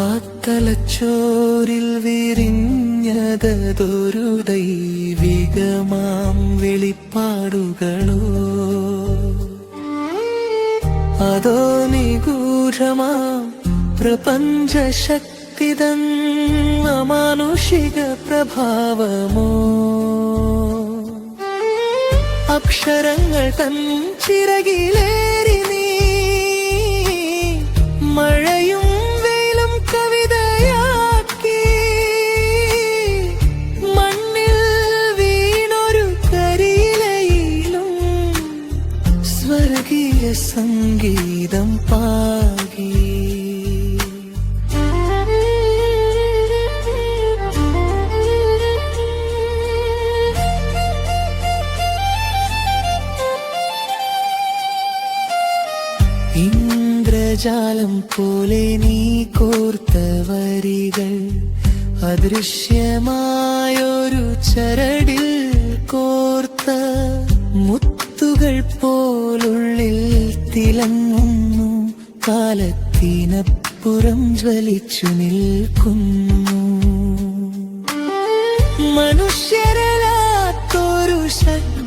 ആത്തലച്ചോരിൽ വിരിഞ്ഞതൊരു ദൈവികമാം വെളിപ്പാടുകളോ? അതോ നിഗൂഢമാം പ്രപഞ്ചശക്തിതൻ അമാനുഷിക പ്രഭാവമോ? അക്ഷരങ്ങൾ തൻ ചിറകിലേറി ഇന്ദ്രജാലം പോലെ നീ കോർത്ത വരികൾ അദൃശ്യമായൊരു ചരടിൽ കോർത്ത മുത്തുകൾ പോലുള്ളിൽ തിളങ്ങുന്നു. കാലത്തിനപ്പുറം ജ്വലിച്ചു നിൽക്കുന്നു. മനുഷ്യരലാത്തൊരു ശക്തി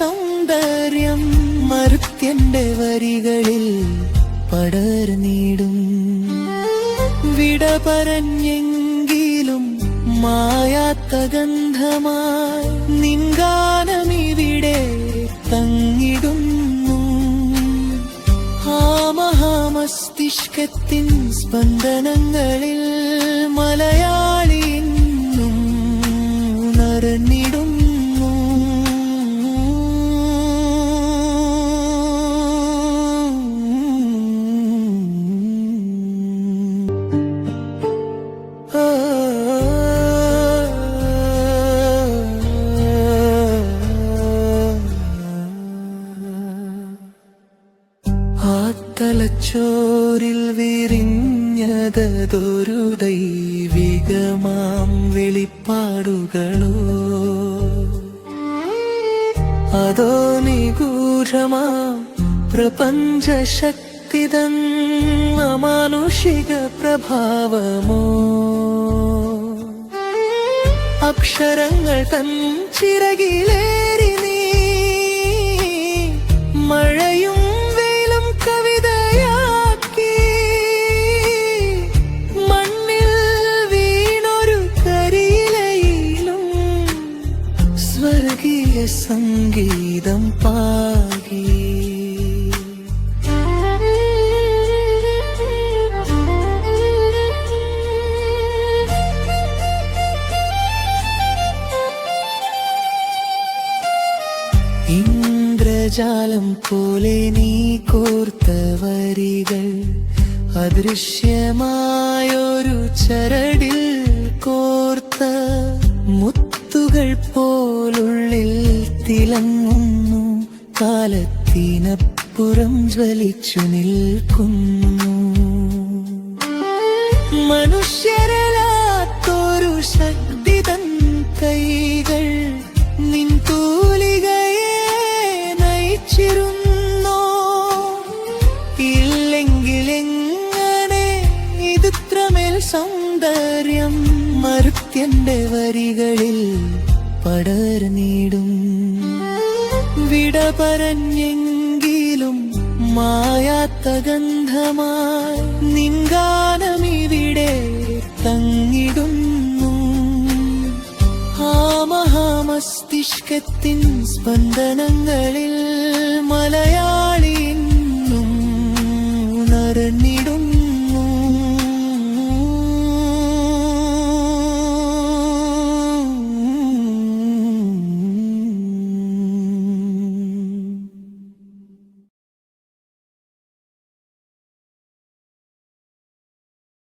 സൗന്ദര്യം മറുത്യന്റെ വരികളിൽ പടർന്നിടും വിട പറഞ്ഞെങ്കിലും മായാത്ത ഗന്ധമായി നിങ്കാനമിവിടെ തങ്ങിടുന്നു. ആ മഹാമസ്തിഷ്കത്തിൻ സ്പന്ദനങ്ങളിൽ തലച്ചോറിൽ വിരിഞ്ഞതൊരു ദൈവികമാം വെളിപ്പാടുകളോ? അതോ നിഗൂഢമാം പ്രപഞ്ചശക്തിതൻ അമാനുഷിക പ്രഭാവമോ? അക്ഷരങ്ങൾ തൻ ചിറകിലേറി സ്വർഗീയ സംഗീതം പാകി ഇന്ദ്രജാലം പോലെ നീ കോർത്ത വരികൾ അദൃശ്യമായൊരു ചരടിൽ കോർത്ത പോലുള്ളിൽ തിളങ്ങുന്നു. കാലത്തിനപ്പുറം ജ്വലിച്ചു നിൽക്കുന്നു. മനുഷ്യരലാത്തൊരു ശക്തി തൻ കൈകൾ നിൻ നയിച്ചിരുന്നോ? ഇല്ലെങ്കിൽ എങ്ങനെ ഇതിത്രമേൽ സൗന്ദര്യം മറുത്യന്റെ വരികളിൽ പടർന്നിടും വിട പറഞ്ഞെങ്കിലും മായാത്ത ഗന്ധമായി നിങ്കാനമിവിടെ തങ്ങിടുന്നു. ആ മഹാമസ്തിഷ്കത്തിൻ സ്പന്ദനങ്ങളിൽ മലയാളിന്നും ഉണർന്നിടുന്നു.